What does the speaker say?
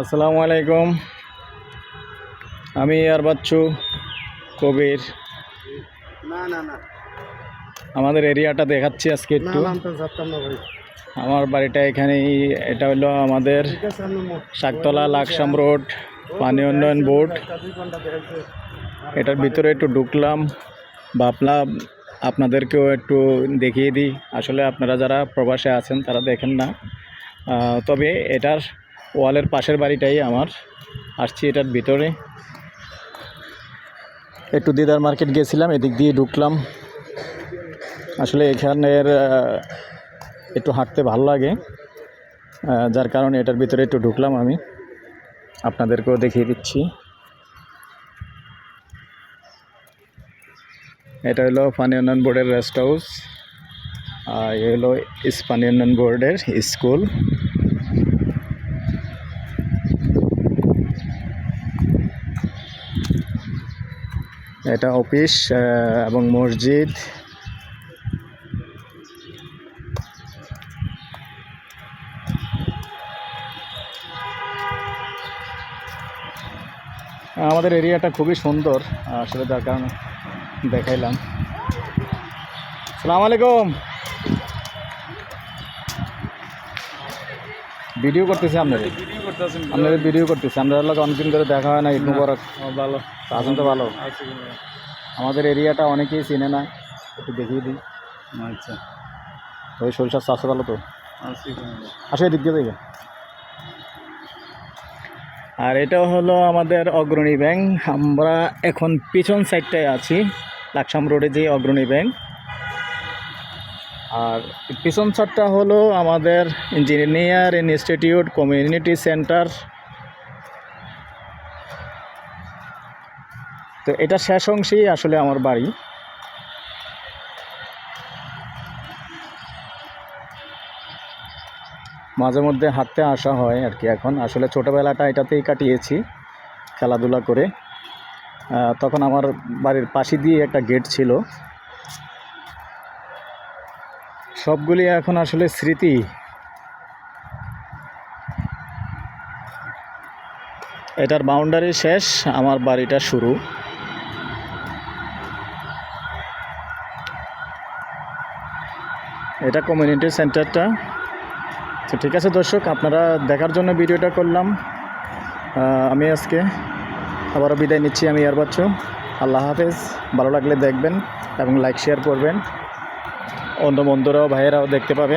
আসসালামু আলাইকুম। আমি আর বাচ্চু কবির। না না না। আমাদের এরিয়াটা দেখাচ্ছি আজকে একটু। আমার বাড়িটা এখানেই, এটা হলো আমাদের শাকতলা লাকসাম রোড, পানি উন্নয়ন বোর্ড। এটার ভিতরে একটু ঢুকলাম, ভাবলাম আপনাদেরকেও একটু দেখিয়ে দিই। আসলে আপনারা যারা প্রবাসে আছেন, তারা দেখেন না। তবে এটার ওয়ালের পাশের বাড়িটাই আমার। আসছি এটার ভিতরে। একটু দিদার মার্কেট গেছিলাম, এদিক দিয়ে ঢুকলাম। আসলে এখানের একটু হাঁটতে ভালো লাগে। যার কারণে এটার ভিতরে একটু ঢুকলাম আমি। আপনাদেরকেও দেখিয়ে দিচ্ছি। এটা হলো পানি উন্নয়ন বোর্ডের রেস্ট হাউস। আর এ হলো পানি উন্নয়ন বোর্ডের স্কুল। এটা অফিস এবং মসজিদ। আমাদের এরিয়াটা খুবই সুন্দর আসলে যার কারণে দেখাইলাম। সালাম আলাইকুম। ভিডিও করতেছি আপনাদের? ভিডিও আপনাদের ভিডিও করতেছি। আপনাদের লোক অনেকদিন করে দেখা হয় না ঈদ মুবারক। ভালো। আছেন তো ভালো? আমাদের এরিয়াটা অনেকেই চিনে না একটু দেখিয়ে দিই। আচ্ছা। ওই সরিষার চাষে ভালো তো? আসো এদিক দিয়ে আর এটা হলো আমাদের অগ্রণী ব্যাংক। আমরা এখন পিছন সাইডটায় আছি, লাকসাম রোডে যে অগ্রণী ব্যাংক। আর পিছন সাইডটা হলো আমাদের ইঞ্জিনিয়ার ইনস্টিটিউট কমিউনিটি সেন্টার তো এটা শেষ অংশেই আসলে আমার বাড়ি। মাঝে মধ্যে হাঁটতে আসা হয় আর কি এখন। আসলে ছোটোবেলাটা এটাতেই কাটিয়েছি, খেলাধুলা করে। তখন আমার বাড়ির পাশে দিয়ে একটা গেট ছিল। সবগুলি এখন আসলে স্মৃতি। এটার বাউন্ডারি শেষ, আমার বাড়িটা শুরু। এটা কমিউনিটি সেন্টারটা তো ঠিক আছে দর্শক, আপনারা দেখার জন্য ভিডিওটা করলাম। আমি আজকে আবারও বিদায় নিচ্ছি আমি আর বাচ্চু। আল্লাহ হাফেজ। ভালো লাগলে দেখবেন এবং লাইক শেয়ার করবেন। অন্য বন্ধুরাও ভাইয়েরাও দেখতে পাবে।